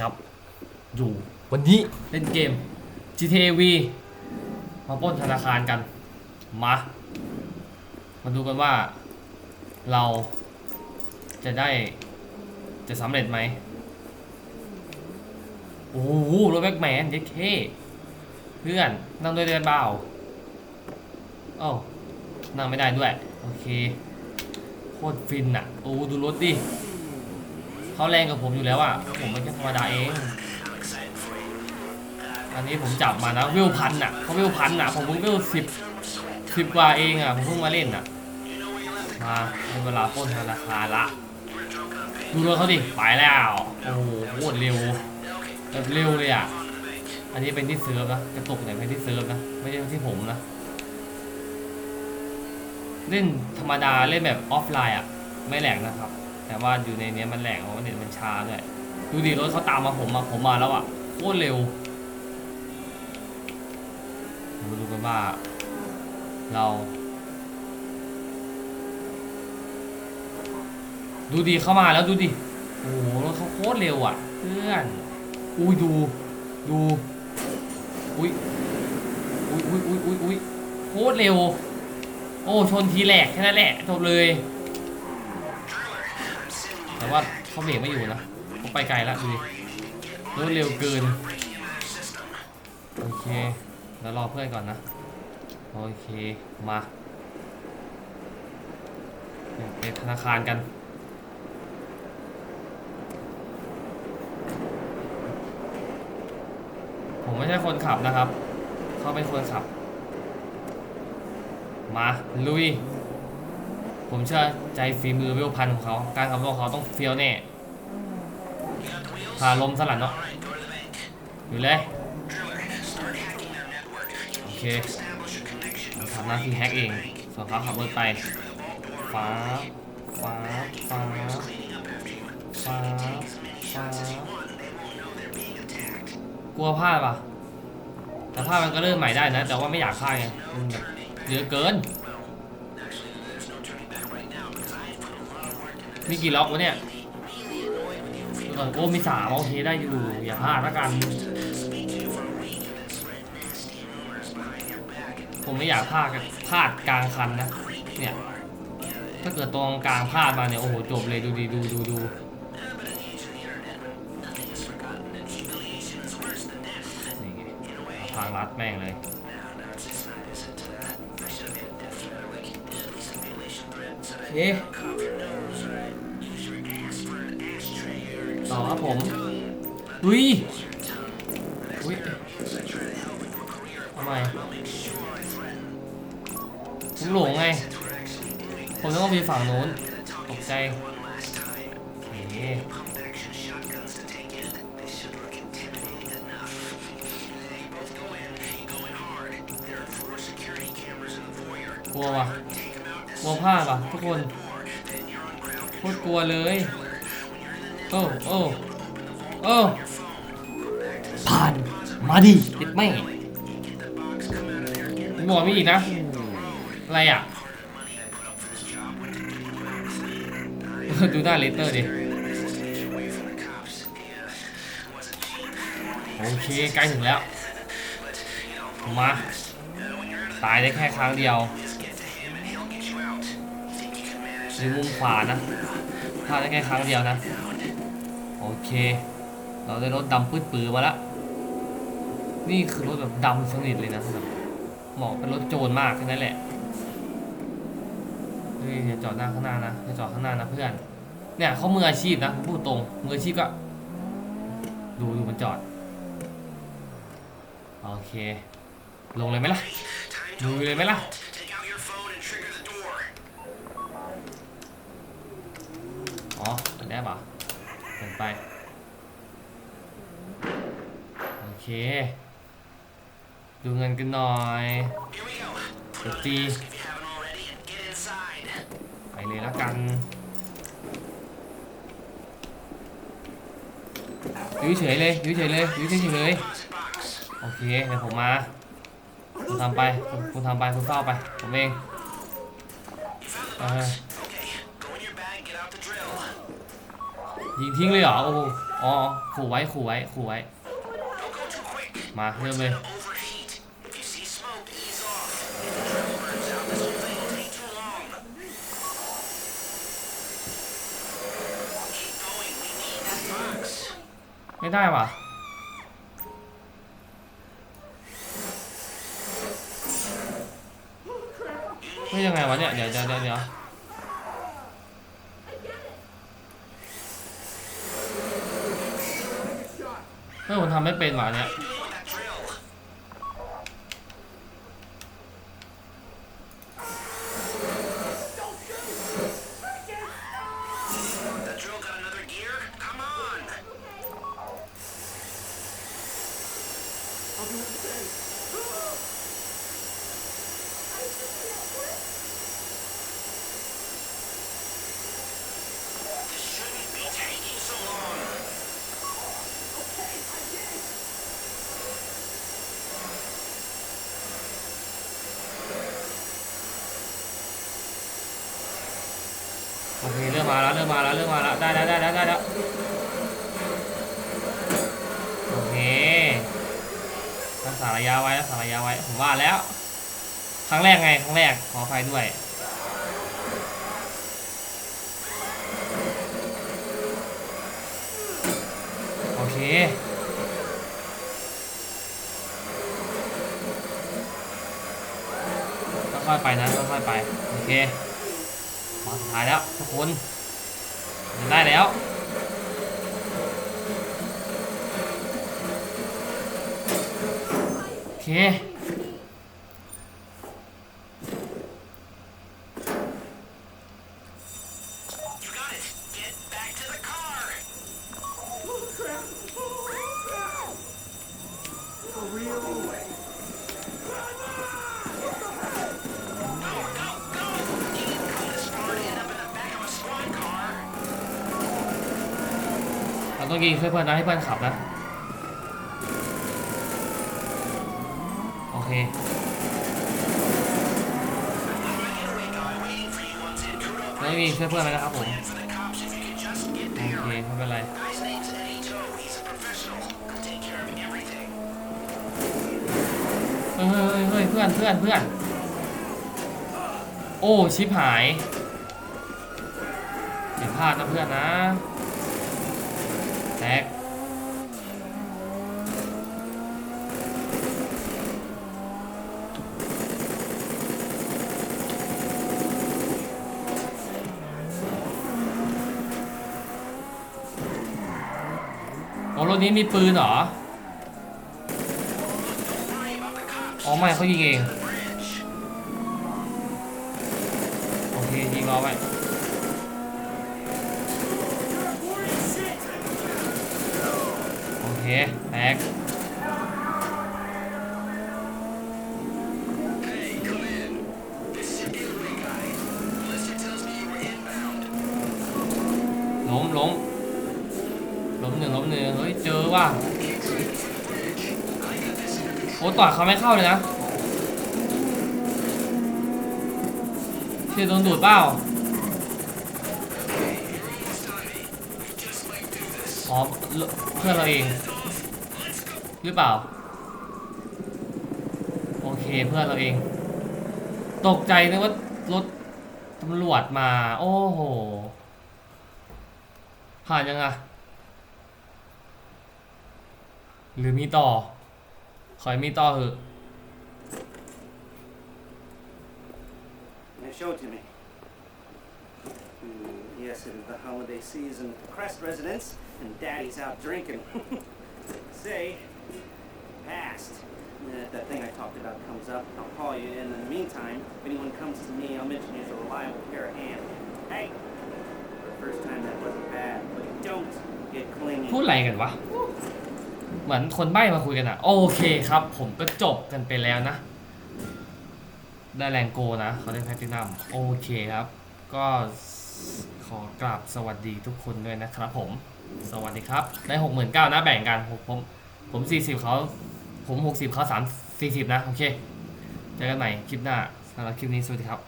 ครับ อยู่วันนี้เล่นเกม GTA V มาปล้นธนาคารกัน มา มาดูกันว่า เราจะได้จะสำเร็จไหม โอ้โหรถแบ็กแมนเย็ดเคเพื่อนนั่งด้วยได้เปล่าเอ้านั่งไม่ได้ด้วย โอเค โคตรฟินอะ โอ้ดูรถดิ เขาแรงกับผมอยู่แล้วอะผมไม่ใช่ธรรมดาเอง อันนี้ผมจับมานะวิวพันอะเขาวิวพันอะผมเพิ่งวิวสิบสิบกว่าเองอะผมเพิ่งมาเล่นอะมาเป็นเวลาปล้นธนาคารละ ดูรถเขาดิไปแล้ว โอ้โหโคตรเร็วแบบเร็วเลยอะอันนี้เป็นที่เซิร์ฟนะกระตุกเนี่ยเป็นที่เซิร์ฟนะไม่ใช่ที่ผมนะเล่นธรรมดาเล่นแบบออฟไลน์อะ ไม่แหลกนะครับ แต่ว่าอยู่ในเนี้ยมันแหลกเพราะว่าเน็ตมันช้าด้วยดูดิรถเขาตามมาผมมาผมมาแล้วอะโคตรเร็วมาดูกันว่า เรา ดูดิเข้ามาแล้วดูดิโอ้โหรถเขาโคตรเร็วอะ เพื่อน อุ้ยดู ดู อุ้ยอุ้ยอุ้ยอุ้ยอุ้ยอุ้ยโคตรเร็ว โอ้ชนทีแหลกแค่นั้นแหละจบเลย แต่ว่าเขาเบรกไม่อยู่นะเขาไปไกลแล้วดูดิรถเร็วเกิน โอเค แล้วรอเพื่อนก่อนนะ โอเค มาไปธนาคารกันผมไม่ใช่คนขับนะครับ เขาเป็นคนขับ มา ลุย ผมเชื่อใจฝีมือเวลพันของเขา การขับรถของเขาต้องเฟี้ยวแน่พาลมสลัดเนาะอยู่เลย โอเคผมทำหน้าที่แฮกเอง ส่วนเขาขับรถไป ฟ้า ฟ้า ฟ้า ฟ้า ฟ้ากลัวพลาดปะแต่พลาดมันก็เริ่มใหม่ได้นะ แต่ว่าไม่อยากพลาดไงมันแบบเยอะเกิน มีกี่ล็อกวะเนี่ยดูก่อโอ้มีสามโอเคได้อยู่ อย่าพลาดละกัน ผมไม่อยากพลาดพลาดกลางคันนะ เนี่ย ถ้าเกิดตรงกลางพลาดมาเนี่ย โอ้โห จบเลยดูดีดูดูดูนี่ไงทางลัดแม่งเลยโอเคต่อครับผมดุยอุ้ยทำไมผมหลงไง ผมต้องไปฝั่งโน้นตกใจโอเคกลัวว่ะกลัวพลาดว่ะทุกคนโคตรกลัวเลย โอ้โอ้โอ้ผ่านมาดิติดไม่บอกมีอีกนะ อะไรอะ ดูหน้าเลเตอร์ดิ โอเค ใกล้ถึงแล้ว มา ตายได้แค่ครั้งเดียวในมุมขวานะพลาดได้แค่ครั้งเดียวนะ เค เราได้รถดำปื้ดปือมาแล้วนี่คือรถแบบดำสนิทเลยนะเหมาะเป็นรถโจรมากแค่นั้นแหละเฮ้ยอย่าจอดหน้าข้างหน้านะอย่าจอดข้างหน้านะเพื่อน เนี่ยเขามืออาชีพนะพูดตรงมืออาชีพก็ ดูดูมันจอด โอเค ลงเลยไหมล่ะ ดูเลยไหมล่ะอ๋อได้ปะ เปิดไป โอเค ดูเงินกันหน่อยเดี๋ยวตีไปเลยละกันอยู่เฉยเลยอยู่เฉยเลยอยู่เฉยเลย โอเค เดี๋ยวผมมาคุณทำไป คุณคุณทำไป คุณเฝ้าไป ผมเองเออ ยิงทิ้งเลยเหรอ โอ้โหอ๋อขู่ไว้ขู่ไว้ขู่ไว้ มาเริ่มเลยไม่ได้ว่ะไม่ยังไงวะเนี่ย เดี๋ยวเดี๋ยวเดี๋ยว เดี๋ยวเฮ้ยผมทำไม่เป็นว่ะอันเนี่ย เริ่มมาแล้วเริ่มมาแล้วเริ่มาแล้วได้ได้ได้ได้ได้แล้วโอเครักษาระยะไว้รักษาระยะไว้ผมว่าแล้ว ครั้งแรกไงครั้งแรกขออภัยด้วยโอเคค่อยๆไปนะค่อยๆไปโอเคมาสุดท้ายแล้วทุกคน ได้แล้ว โอเค ต้องยิงเพื่อนนะให้เพื่อนขับนะ โอเคไม่มีเพื่อนเพื่อนนะครับผม โอเคไม่เป็นไรเฮ้ยเฮ้ยเพื่อนเพื่อนเพื่อน โอ้ ชิบหายอย่าพลาดนะเพื่อนนะ แตกโอ้รถนี้มีปืนเหรอ อ๋อไม่เขายิงเอง โอเค ยิงรอไว้ โอ คแตกล้มล้มล้มหนึ่งล้มหนึ่งเฮ้ยเจอว่าโอ้ต่อเขาไม่เข้าเลยนะเชื่อโดนดูดเปล่าอ๋อเพื่อเราเอง หรือเปล่า โอเคเพื่อนเราเอง ตกใจนึกว่ารถตำรวจมา โอ้โห ผ่านยังไงหรือมีต่อ ขอให้มีต่อเหอะ Yeah, show it to me. Hmm, yes, it is the holiday season. Crest residence, and Daddy's out drinking. Say, passed. And if that thing I talked about comes up, I'll call you. And in the meantime, if anyone comes to me, I'll mention you as a reliable pair of hands. Hey, The first time that wasn't bad, but don't get clingy. พูดอะไรกันวะ เหมือนคนใบ้มาคุยกันอะโอเคครับ ผมก็จบกันไปแล้วนะ ได้แรงโกนะเขาได้แพลตินัมโอเคครับ ก็ขอกราบสวัสดีทุกคนด้วยนะครับผม สวัสดีครับ ได้หกหมื่นเก้านะแบ่งกันผมผม ผมสี่สิบเขาผมหกสิบเขาสามสี่สิบนะ โอเค เจอกันใหม่คลิปหน้าสำหรับคลิปนี้ สวัสดีครับ